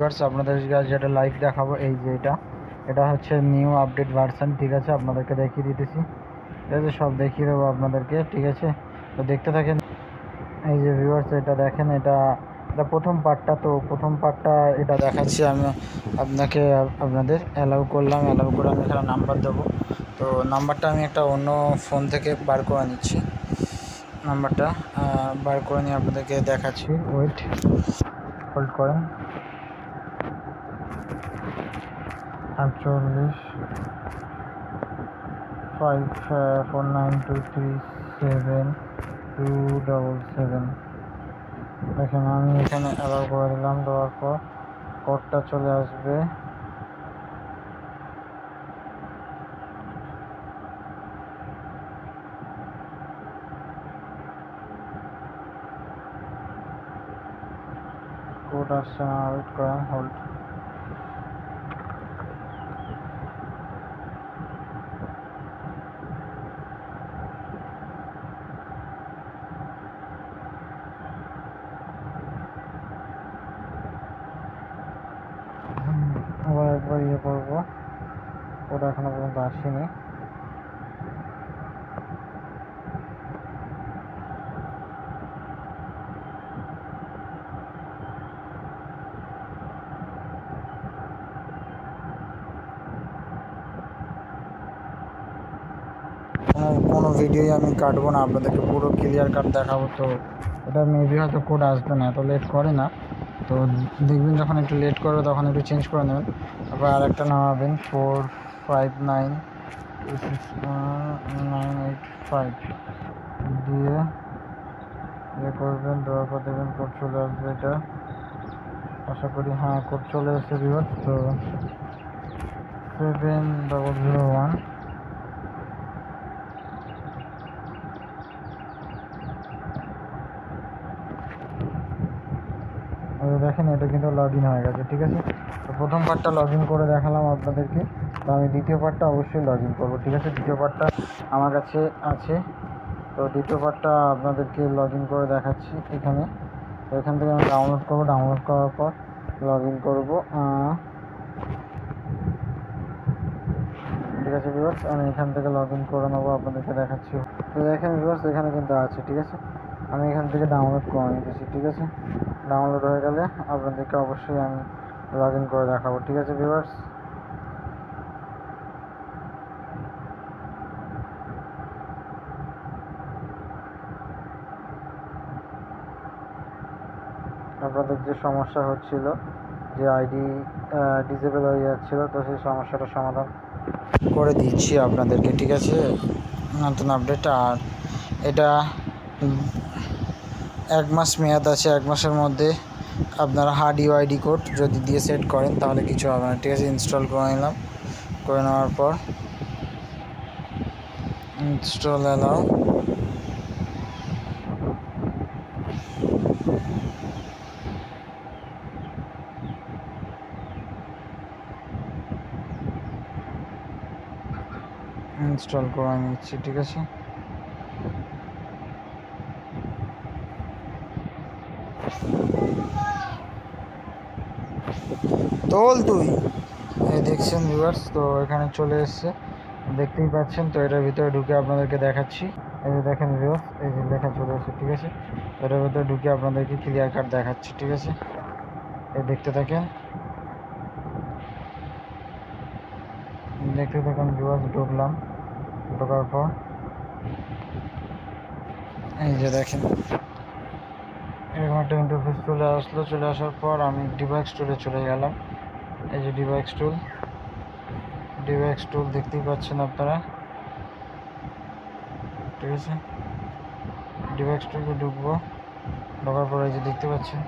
Viewers, আপনাদের কাছে যেটা লাইভ দেখাবো, এই যে এটা। এটা হচ্ছে নিউ আপডেট ভার্সন ঠিক আছে? আপনাদেরকে দেখিয়ে দিতেছি। ঠিক আছে, সব দেখিয়ে দেবো আপনাদেরকে, ঠিক আছে? তো দেখতে থাকেন। এই যে ভিউয়ার্স এটা দেখেন, এটা এটা প্রথম পার্টটা তো প্রথম পার্টটা এটা দেখাচ্ছি আমি আপনাকে, আপনাদের অ্যালাউ করলাম অ্যালাউ করে আমি এখানে নাম্বার দেবো। তো নাম্বারটা আমি একটা অন্য ফোন থেকে বার করে নিচ্ছি। নাম্বারটা বার করে নিয়ে আপনাদেরকে দেখাচ্ছি। ওয়েট হোল্ড করেন। আটচল্লিশ। Five four nine two three seven two double seven দেখেন, আমি এখানে অ্যালাউ করে দিলাম, দেওয়ার পর কোডটা চলে আসবে। কোড আসছে না ওয়েট করেন হোল্ড একবার ইয়ে করব ওটা এখনও পর্যন্ত আসেনি। কোনো ভিডিওই আমি কাটবো না, আপনাদেরকে পুরো ক্লিয়ার কাট দেখাবো, তো এটা মেবি হয়তো কোড আসবে না, এত লেট করে না। তো দেখবেন যখন একটু লেট করবে, তখন একটু চেঞ্জ করে নেবেন। তারপর আর একটা নামাবেন four five nine six nine eight five দিয়ে ইয়ে করবেন দেওয়ার পর দেবেন কোড চলে আসবে এটা। আশা করি হ্যাঁ কোড চলে এসেছে বিভাগ তো সেভেন ডবল জিরো ওয়ান দেখেন, এটা কিন্তু লগ ইন হয়ে গেছে, ঠিক আছে? তো প্রথম পার্টটা লগ ইন করে দেখালাম আপনাদেরকে। তো আমি দ্বিতীয় পার্টটা অবশ্যই লগ ইন করব, ঠিক আছে? দ্বিতীয় পার্টটা আমার কাছে আছে। তো দ্বিতীয় পার্টটা আপনাদেরকে লগ ইন করে দেখাচ্ছি এখানে। তো এখান থেকে আমি ডাউনলোড করব ডাউনলোড করার পর লগ ইন করব ঠিক আছে ভিউয়ার্স আমি এখান থেকে লগ ইন করে নেব, আপনাদেরকে দেখাচ্ছি। তো দেখেন ভিউয়ার্স এখানে কিন্তু আছে, ঠিক আছে? আমি এখান থেকে ডাউনলোড করে নিতেছি, ঠিক আছে? ডাউনলোড হয়ে গেলে আপনাদেরকে অবশ্যই আমি লগ ইন করে দেখাবো, ঠিক আছে ভিউয়ার্স আপনাদের যে সমস্যা হচ্ছিল, যে আইডি ডিসেবল হয়ে যাচ্ছিল, তো সেই সমস্যাটা সমাধান করে দিচ্ছি আপনাদেরকে, ঠিক আছে? নতুন আপডেট আর এটা এক মাস মেয়াদ আছে, এক মাসের মধ্যে আপনারা হার্ড ইউআইডি কোড যদি দিয়ে সেট করেন তাহলে কিছু হবে না। ঠিক আছে, ইনস্টল করে নিলাম। করে নেওয়ার পর ইনস্টল অ্যালাও ইনস্টল করে নিচ্ছি, ঠিক আছে? তোল তুই। দেখছেন ভিউয়ার্স তো এখানে চলে এসছে। দেখতেই পাচ্ছেন, তো এটার ভিতরে ঢুকে আপনাদেরকে দেখাচ্ছি। এই যে দেখেন ভিউয়ার্স এই যে লেখা চলে এসেছে, ঠিক আছে? এটার ভিতরে ঢুকে আপনাদেরকে ক্লিয়ার কাট দেখাচ্ছি, ঠিক আছে? এই দেখতে থাকেন। দেখতে থাকেন ভিউয়ার্স ঢুকলাম। ঢোকার পর। এই যে দেখেন। এরকম একটা ইন্টারফেস চলে আসলো। চলে আসার পর আমি ডিভাইস টুলে চলে গেলাম। এই যে ডিভাইস টুল ডিভাইস টুল দেখতেই পাচ্ছেন আপনারা। ঠিক আছে? ডিভাইস টুলে ঢুকবো। ঢোকার পর যে দেখতে পাচ্ছেন।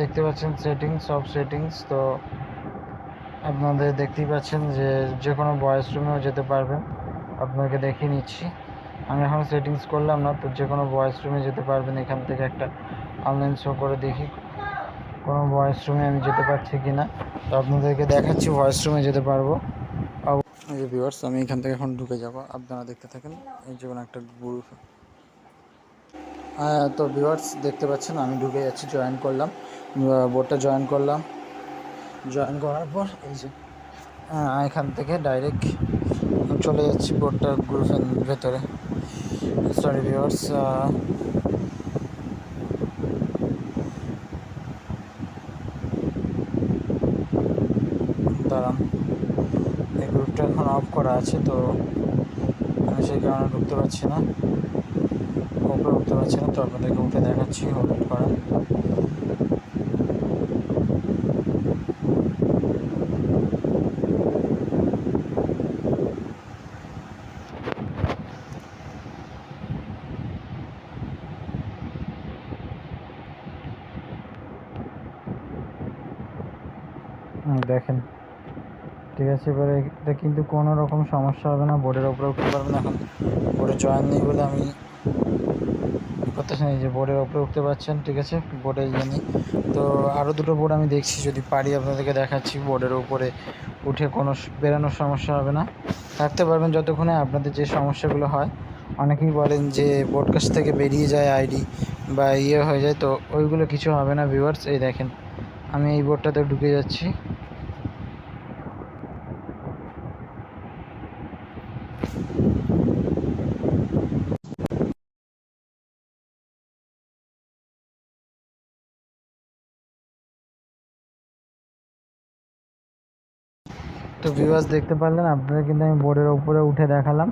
দেখতে পাচ্ছেন সেটিংস সব সেটিংস তো আপনাদের দেখতেই পাচ্ছেন যে যে কোনো ভয়েস রুমেও যেতে পারবেন। আপনাকে দেখিয়ে নিচ্ছি। আমি এখন সেটিংস করলাম না, তো যে কোনো ভয়েস রুমে যেতে পারবেন এখান থেকে একটা। অনলাইন শো করে দেখি। কোনো ভয়েস রুমে আমি যেতে পারছি কি না তো আপনাদেরকে দেখাচ্ছি ভয়েস রুমে যেতে পারব। এই যে ভিউয়ার্স আমি এখান থেকে এখন ঢুকে যাব, আপনারা দেখতে থাকেন, এই যে কোনো একটা গ্রুপ তো ভিউয়ার্স দেখতে পাচ্ছেন, আমি ঢুকে যাচ্ছি জয়েন করলাম। বোর্ডটা জয়েন করলাম। জয়েন করার পর, এই যে এখান থেকে ডাইরেক্ট চলে যাচ্ছি বোর্ডটা গ্রুপের ভেতরে। সরি ভিউয়ার্স দাঁড়ান এই গ্রুপটা এখন অফ করা আছে, তো আমি সেই কারণে ঢুকতে পারছি না। ওপরে উঠতে পারছি না, তো আপনাদেরকে উঠে দেখাচ্ছি হোল্ড করা। দেখেন। ঠিক আছে, এবারে এটা কিন্তু কোনো রকম সমস্যা হবে না বোর্ডের ওপরে উঠতে পারবেন এখন। বোর্ডে জয়েন নেই বলে আমি করতেছি না, এই যে বোর্ডের ওপরে উঠতে পারছেন, ঠিক আছে বোর্ডে নেই। তো আরও দুটো বোর্ড আমি দেখছি, যদি পারি আপনাদেরকে দেখাচ্ছি বোর্ডের উপরে উঠে কোনো বেরানোর সমস্যা হবে না। থাকতে পারবেন যতক্ষণে আপনাদের যে সমস্যাগুলো হয়। অনেকেই বলেন যে বোর্ডকাস্ট থেকে বেরিয়ে যায় আইডি বা ইয়ে হয়ে যায়, তো ওইগুলো কিছু হবে না ভিউয়ার্স এই দেখেন। আমি এই বোর্ডটাতে ঢুকে যাচ্ছি। তো ভিউয়ার্স দেখতে পারলেন আপনারা কিন্তু আমি বোর্ডের উপরে উঠে দেখালাম।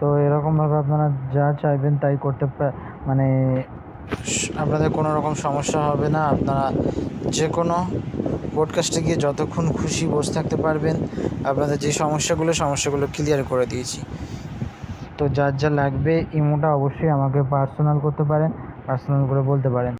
তো এরকমভাবে আপনারা যা চাইবেন তাই করতে মানে আপনাদের কোনো রকম সমস্যা হবে না। আপনারা যে কোনো পডকাস্টে গিয়ে যতক্ষণ খুশি বসে থাকতে পারবেন। আপনাদের যে সমস্যাগুলো সমস্যাগুলো ক্লিয়ার করে দিয়েছি। তো যার যা লাগবে, ইমোটা অবশ্যই আমাকে পার্সোনাল করতে পারেন পার্সোনাল করে বলতে পারেন।